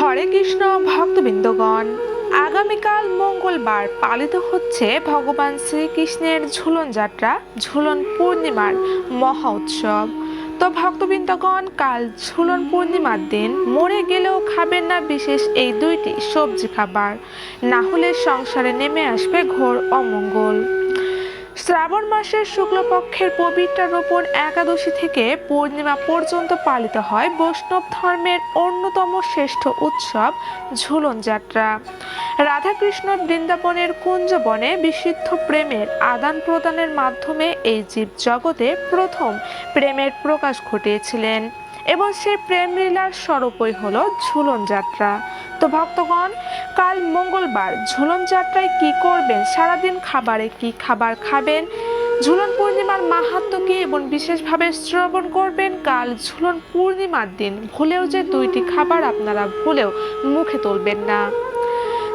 হরে কৃষ্ণ ভক্তবৃন্দগণ, আগামীকাল মঙ্গলবার পালিত হচ্ছে ভগবান শ্রীকৃষ্ণের ঝুলন যাত্রা, ঝুলন পূর্ণিমার মহা উৎসব। তো ভক্তবৃন্দগণ, কাল ঝুলন পূর্ণিমার দিন মরে গেলেও খাবেন না বিশেষ এই দুইটি সবজি খাবার। না হলে সংসারে নেমে আসবে ঘোর অমঙ্গল। শ্রাবণ মাসের শুক্লপক্ষের পবিত্র রোপণ একাদশী থেকে পূর্ণিমা পর্যন্ত পালিত হয় বৈষ্ণব ধর্মের অন্যতম শ্রেষ্ঠ উৎসব ঝুলন যাত্রা। রাধাকৃষ্ণ বৃন্দাবনের কুঞ্জবনে বিশুদ্ধ প্রেমের আদান প্রদানের মাধ্যমে এই জীব জগতে প্রথম প্রেমের প্রকাশ ঘটিয়েছিলেন। এবং সেই প্রেম লীলার স্বরূপই হলো ঝুলন যাত্রা। তো ভক্তগণ, কাল মঙ্গলবার ঝুলন যাত্রায় কি করবেন? সারাদিন খাবারে কি খাবার খাবেন? ঝুলন পূর্ণিমার মাহাত্ম কি এবং বিশেষভাবে শ্রবণ করবেন? কাল ঝুলন পূর্ণিমার দিন, ভুলেও যে দুইটি খাবার আপনারা ভুলেও মুখে তুলবেন না।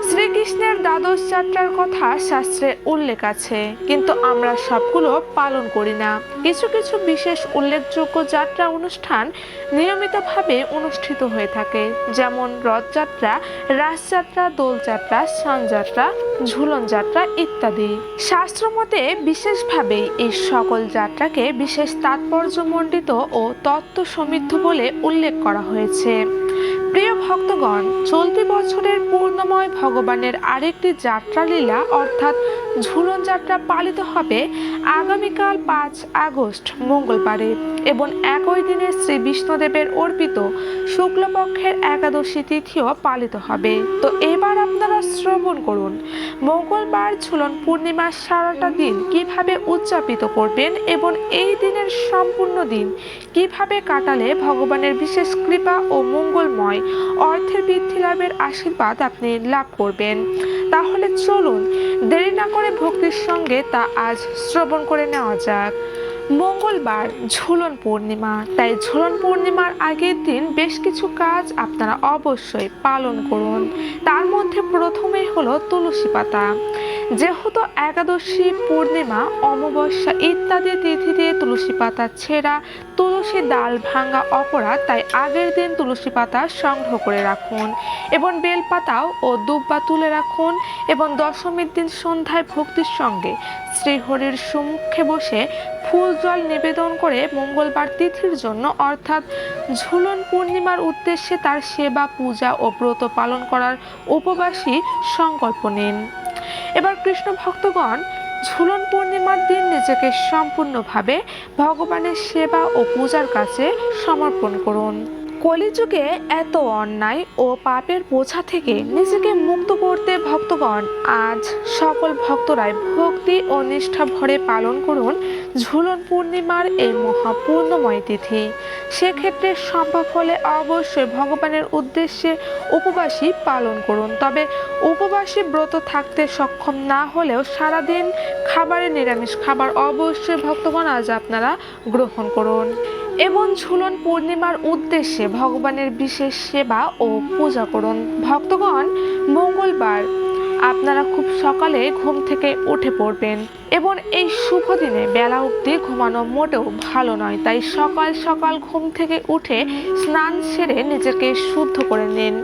শ্রীকৃষ্ণের দ্বাদশ যাত্রার কথা শাস্ত্রে উল্লেখ আছে, কিন্তু আমরা সবগুলো পালন করি না। কিছু কিছু বিশেষ উল্লেখযোগ্য যাত্রা অনুষ্ঠান নিয়মিতভাবে অনুষ্ঠিত হয়ে থাকে, যেমন রথযাত্রা, রাসযাত্রা, দোলযাত্রা সানযাত্রা ঝুলন যাত্রা ইত্যাদি। শাস্ত্রমতে বিশেষভাবে এই সকল যাত্রাকে বিশেষ তাৎপর্যমণ্ডিত ও তত্ত্ব সমৃদ্ধ বলে উল্লেখ করা হয়েছে। প্রিয় ভক্তগণ চলতি বছরের পূর্ণময় ভগবানের আরেকটি যাত্রা লীলা অর্থাৎ ঝুলন যাত্রা পালিত হবে আগামীকাল পাঁচ আগস্ট, মঙ্গলবারে এবং একই দিনে শ্রী বিষ্ণুদেবের অর্পিত শুক্লপক্ষের একাদশী তিথিও পালিত হবে। তো এবার আপনারা শ্রবণ করুন, মঙ্গলবার ঝুলন পূর্ণিমার সারাটা দিন কীভাবে উদযাপিত করবেন এবং এই দিনের সম্পূর্ণ দিন কীভাবে কাটালে ভগবানের বিশেষ কৃপা ও মঙ্গলময় অর্থের বৃদ্ধি লাভের আশীর্বাদ আপনি লাভ করবেন। তাহলে চলুন, দেরি না করে ভক্তির সঙ্গে তা আজ শ্রবণ করে নেওয়া যাক। মঙ্গলবার ঝুলন পূর্ণিমা, তাই ঝুলন পূর্ণিমার আগের দিন বেশ কিছু কাজ আপনারা অবশ্যই পালন করুন। তার মধ্যে প্রথমেই হলো তুলসী পাতা। যেহেতু একাদশী পূর্ণিমা, অমাবস্যা ইত্যাদি তিথিতে তুলসী পাতা ছেঁড়া, তুলসী ডাল ভাঙ্গা অপরাধ, তাই আগের দিন তুলসী পাতা সংগ্রহ করে রাখুন। এবং বেলপাতাও ও দুব্বা তুলে রাখুন। এবং দশমীর দিন সন্ধ্যায় ভক্তির সঙ্গে শ্রীহরির সম্মুখে বসে ফুল জল নিবেদন করে মঙ্গলবার তিথির জন্য, অর্থাৎ ঝুলন পূর্ণিমার উদ্দেশ্যে তার সেবা, পূজা ও ব্রত পালন করার উপবাসী সংকল্প নিন। এবার কৃষ্ণ ভক্তগণ ঝুলন পূর্ণিমার দিন নিজেকে সম্পূর্ণভাবে ভগবানের সেবা ও পূজার কাছে সমর্পণ করুন। কলিযুগে এত অন্যায় ও পাপের বোঝা থেকে নিজেকে মুক্ত করতে ভক্তগণ আজ সকল ভক্তরাই ভক্তি ও নিষ্ঠা ভরে পালন করুন ঝুলন পূর্ণিমার এই মহাপূর্ণময় তিথি। সেক্ষেত্রে সম্ভব হলে অবশ্যই ভগবানের উদ্দেশ্যে উপবাসী পালন করুন। তবে উপবাসী ব্রত থাকতে সক্ষম না হলেও সারাদিন খাবারে নিরামিষ খাবার অবশ্যই ভক্তগণ আজ আপনারা গ্রহণ করুন। এবং ঝুলন পূর্ণিমার উদ্দেশ্যে ভগবানের বিশেষ সেবা ও পূজা করুন। ভক্তগণ মঙ্গলবার আপনারা খুব সকালে ঘুম থেকে উঠে পড়বেন এবং এই শুভ দিনে বেলা অবধি ঘুমানো মোটেও ভালো নয়। তাই সকাল সকাল ঘুম থেকে উঠে স্নান সেরে নিজেকে শুদ্ধ করে নিন।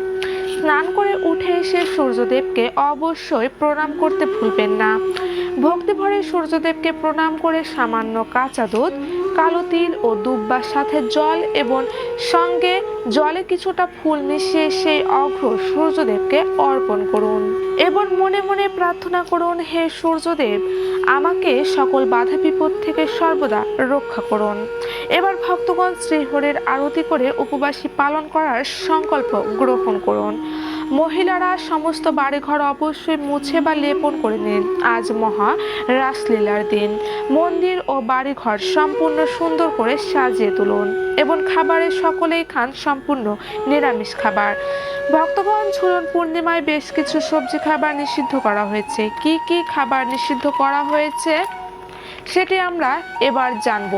স্নান করে উঠে এসে সূর্যদেবকে অবশ্যই প্রণাম করতে ভুলবেন না। ভক্তি ভরে সূর্যদেবকে প্রণাম করে সামান্য কাঁচা দুধ, কালো তিল ও দুব্বার সাথে জল এবং সঙ্গে জলে কিছুটা ফুল মিশিয়ে সেই অঘ্র সূর্যদেবকে অর্পণ করুন। এবং মনে মনে প্রার্থনা করুন, হে সূর্যদেব, আমাকে সকল বাধা বিপদ থেকে সর্বদা রক্ষা করুন। এবার ভক্তগণ শ্রীহরির আরতি করে উপবাসী পালন করার সংকল্প গ্রহণ করুন। মহিলারা সমস্ত বাড়িঘর অবশ্যই মুছে বা লেপন করে নিন। আজ মহা রাসলীলার দিন। মন্দির ও বাড়িঘর সম্পূর্ণ সুন্দর করে সাজিয়ে তুলুন এবং খাবারের সকলেই খান সম্পূর্ণ নিরামিষ খাবার। ভক্তগণ ঝুলন পূর্ণিমায় বেশ কিছু সবজি খাবার নিষিদ্ধ করা হয়েছে। কি কি খাবার নিষিদ্ধ করা হয়েছে? সেটি আমরা এবার জানব।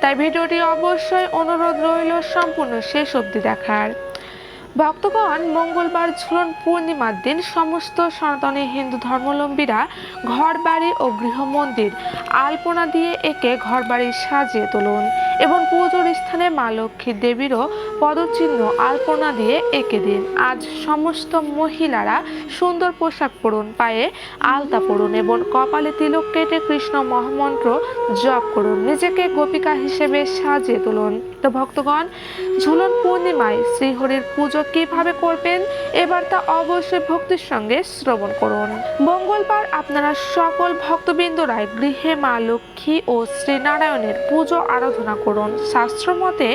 তাই ভিডিওটি অবশ্যই অনুরোধ রইল সম্পূর্ণ শেষ অবধি দেখার। ভক্তগণ মঙ্গলবার ঝুলন পূর্ণিমার দিন সমস্ত সনাতনী হিন্দু ধর্মাবলম্বীরা ঘর বাড়ি ও গৃহ মন্দির আলপনা দিয়ে একে ঘর বাড়ি সাজিয়ে তুলুন এবং পুজোর স্থানে মা লক্ষ্মী দেবীরও পদচিহ্ন আলপনা দিয়ে এঁকে দিন। আজ সমস্ত মহিলারা সুন্দর পোশাক পরুন, পায়ে আলতা পরুন এবং কপালে তিলক কেটে কৃষ্ণ মহামন্ত্র জপ করুন। নিজেকে গোপিকা হিসেবে সাজিয়ে তুলুন। তো ভক্তগণ, ঝুলন পূর্ণিমায় শ্রীহরির পুজো কীভাবে করবেন? এবার তা অবশ্যই ভক্তির সঙ্গে শ্রবণ করুন। মঙ্গলবার আপনারা সকল ভক্তবৃন্দরাই গৃহে মা লক্ষ্মী ও শ্রীনারায়ণের পুজো আরাধনা করুন। শাস্ত্র মতে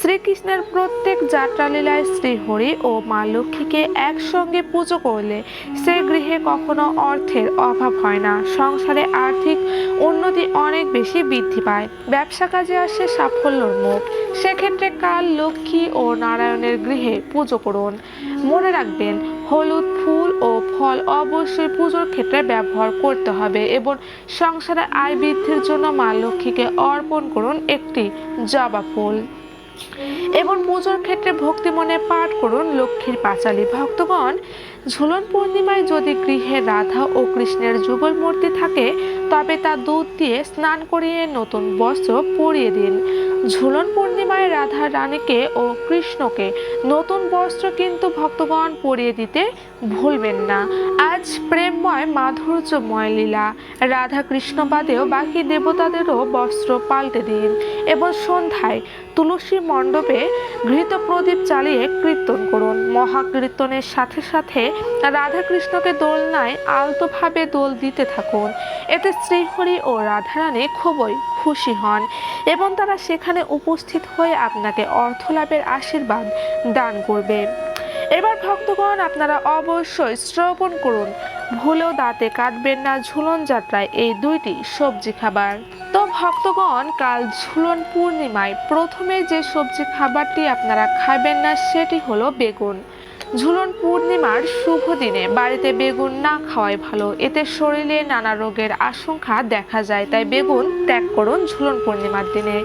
শ্রীকৃষ্ণের প্রত্যেক যাত্রালীলায় শ্রীহরি ও মা লক্ষ্মীকে একসঙ্গে পুজো করলে সে গৃহে কখনো অর্থের অভাব হয় না। সংসারে আর্থিক উন্নতি অনেক বেশি বৃদ্ধি পায়। ব্যবসা কাজে আসে সাফল্যর মুখ। সেক্ষেত্রে কাল লক্ষ্মী ও নারায়ণের গৃহে পুজো করুন। মনে রাখবেন, হলুদ ফুল ও ফল অবশ্যই পুজোর ক্ষেত্রে ব্যবহার করতে হবে এবং সংসারে আয় বৃদ্ধির জন্য মা লক্ষ্মীকে অর্পণ করুন একটি জবা ফুল। এবং পুজোর ক্ষেত্রে ভক্তি মনে পাঠ করুন লক্ষ্মীর পাঁচালী ভক্তগণ। ঝুলন পূর্ণিমায় যদি গৃহে রাধা ও কৃষ্ণের যুগল মূর্তি থাকে, তবে তা দুধ দিয়ে স্নান করিয়ে নতুন বস্ত্র পরিয়ে দিন। ঝুলন পূর্ণিমায় রাধা রানীকে ও কৃষ্ণকে নতুন বস্ত্র কিন্তু ভক্তগণ পরিয়ে দিতে ভুলবেন না। আজ প্রেমময় মাধুর্যময় লীলা। রাধা কৃষ্ণ বাদেও বাকি দেবতাদেরও বস্ত্র পাল্টে দিন এবং সন্ধ্যায় তুলসী মণ্ডপে ঘৃত প্রদীপ চালিয়ে কীর্তন করুন। মহাকীর্তনের সাথে সাথে রাধাকৃষ্ণকে দোলনায় আলতোভাবে দোল দিতে থাকুন। এতে শ্রীহরি ও রাধারানী খুবই খুশি হন এবং তারা সেখানে উপস্থিত হয়ে আপনাকে অর্থলাভের আশীর্বাদ দান করবে। এবার ভক্তগণ, আপনারা অবশ্যই শ্রবণ করুন। ভুলেও দাঁতে কাটবেন না ঝুলন যাত্রায় এই দুইটি সবজি খাবার। তো ভক্তগণ, কাল ঝুলন পূর্ণিমায় প্রথমে যে সবজি খাবারটি আপনারা খাবেন না, সেটি হলো বেগুন। ঝুলন পূর্ণিমার শুভ দিনে বাড়িতে বেগুন না খাওয়াই ভালো। এতে শরীরে নানা রোগের আশঙ্কা দেখা যায়, তাই বেগুন ত্যাগ করুন ঝুলন পূর্ণিমার দিনে।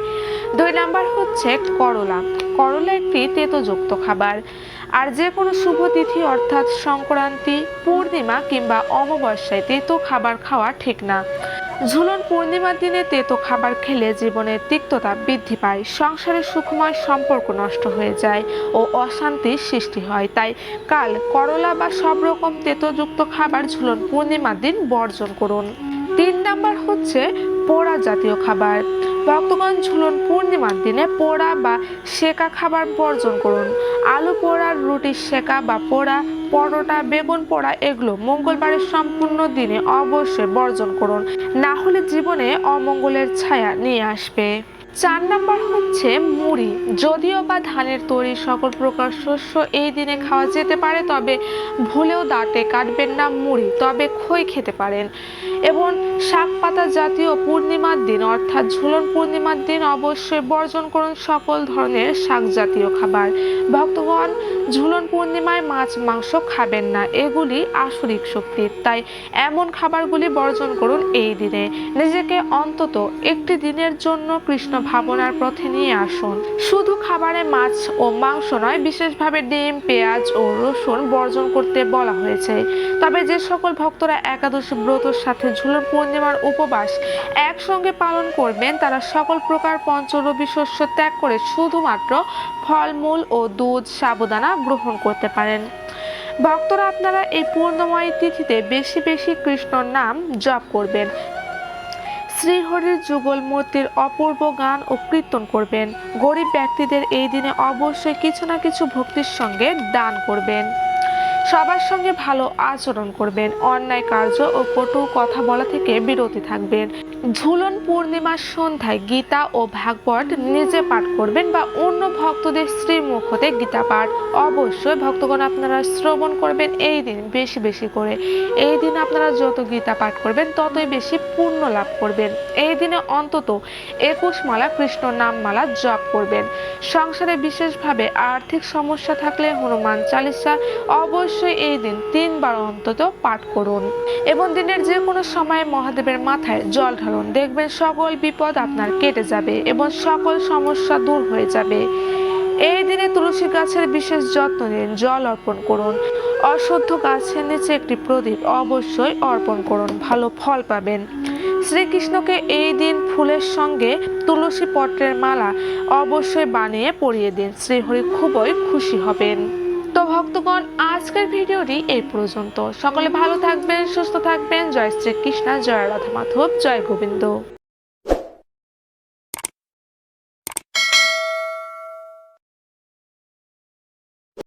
দুই নাম্বার হচ্ছে করলা। করলা একটি তেতোযুক্ত খাবার। আর যে কোনো শুভ তিথি অর্থাৎ সংক্রান্তি, পূর্ণিমা কিংবা অমাবস্যায় তেতো খাবার খাওয়া ঠিক না। ঝুলন পূর্ণিমার দিনে তেতো খাবার খেলে জীবনের তিক্ততা বৃদ্ধি পায় সংসারের সুখময় সম্পর্ক নষ্ট হয়ে যায় ও অশান্তির সৃষ্টি হয়। তাই কাল করলা বা সব রকম তেতোযুক্ত খাবার ঝুলন পূর্ণিমার দিন বর্জন করুন। তিন নাম্বার হচ্ছে পোড়া জাতীয় খাবার। ভক্তগণ ঝুলন পূর্ণিমার দিনে পোড়া বা সেকা খাবার বর্জন করুন। আলু পোড়া রুটি সেকা বা পোড়া, পরোটা, বেগুন পোড়া, এগুলো মঙ্গলবারের সম্পূর্ণ দিনে অবশ্যই বর্জন করুন। না হলে জীবনে অমঙ্গলের ছায়া নিয়ে আসবে। চার নাম্বার হচ্ছে মুড়ি। যদিও বা ধানের তৈরি সকল প্রকার শস্য এই দিনে খাওয়া যেতে পারে, তবে ভুলেও দাঁতে কাটবেন না মুড়ি, তবে খই খেতে পারেন। এবং শাক পাতা জাতীয় পূর্ণিমার দিন, অর্থাৎ ঝুলন পূর্ণিমার দিন, অবশ্যই বর্জন করুন সকল ধরনের শাক জাতীয় খাবার। ভক্তগণ, ঝুলন পূর্ণিমায় মাছ, মাংস খাবেন না, এগুলি আসরিক শক্তি। তাই এমন খাবারগুলি বর্জন করুন এই দিনে। নিজেকে অন্তত একটি দিনের জন্য কৃষ্ণ ভাবনার পথে নিয়ে আসুন। শুধু খাবারে মাছ ও মাংস নয়, বিশেষভাবে ডিম, পেঁয়াজ ও রসুন বর্জন করতে বলা হয়েছে। তবে যে সকল ভক্তরা একাদশী ব্রতর সাথে ঝুলন পূর্ণিমার উপবাস। একসঙ্গে পালন করবেন তারা সকল প্রকার পঞ্চরবি শস্য ত্যাগ করে শুধুমাত্র ফলমূল ও দুধ সাবুদানা গ্রহণ করতে পারেন। ভক্তরা আপনারা এই পূর্ণময় তিথিতে বেশি বেশি কৃষ্ণর নাম জপ করবেন। শ্রীহরির যুগল মূর্তির অপূর্ব গান ও কীর্তন করবেন। গরিব ব্যক্তিদের এই দিনে অবশ্যই কিছু না কিছু ভক্তির সঙ্গে দান করবেন। সবার সঙ্গে ভালো আচরণ করবেন অন্যায় কার্য ও কটু কথা বলা থেকে বিরতি থাকবেন। ঝুলন পূর্ণিমার সন্ধ্যায় গীতা ও ভাগবত নিজে পাঠ করবেন বা অন্য ভক্তদের শ্রীমুখ হতে গীতা পাঠ অবশ্যই ভক্তগণ আপনারা শ্রবণ করবেন এই দিন বেশি বেশি করে। এই দিন আপনারা যত গীতা পাঠ করবেন, ততই বেশি পুণ্য লাভ করবেন। এই দিনে অন্তত একুশ মালা কৃষ্ণ নাম মালা জপ করবেন। সংসারে বিশেষভাবে আর্থিক সমস্যা থাকলে হনুমান চালিসা অবশ্যই এই দিন তিনবার অন্তত পাঠ করুন। এবং দিনের যে কোনো সময় মহাদেবের মাথায় জল ঢালুন দেখবেন সকল বিপদ আপনার কেটে যাবে এবং সকল সমস্যা দূর হয়ে যাবে। এই দিনে তুলসী গাছের বিশেষ যত্ন নিন, জল অর্পণ করুন। অশুদ্ধ গাছের নিচে একটি প্রদীপ অবশ্যই অর্পণ করুন, ভালো ফল পাবেন। শ্রীকৃষ্ণকে এই দিন ফুলের সঙ্গে তুলসী পত্রের মালা অবশ্যই বানিয়ে পরিয়ে দিন, শ্রীহরি খুবই খুশি হবেন। তো ভক্তগণ আজকের ভিডিওটি এই পর্যন্ত। সকলে ভালো থাকবেন, সুস্থ থাকবেন। জয় শ্রীকৃষ্ণ, জয় রাধা মাধব জয় গোবিন্দ।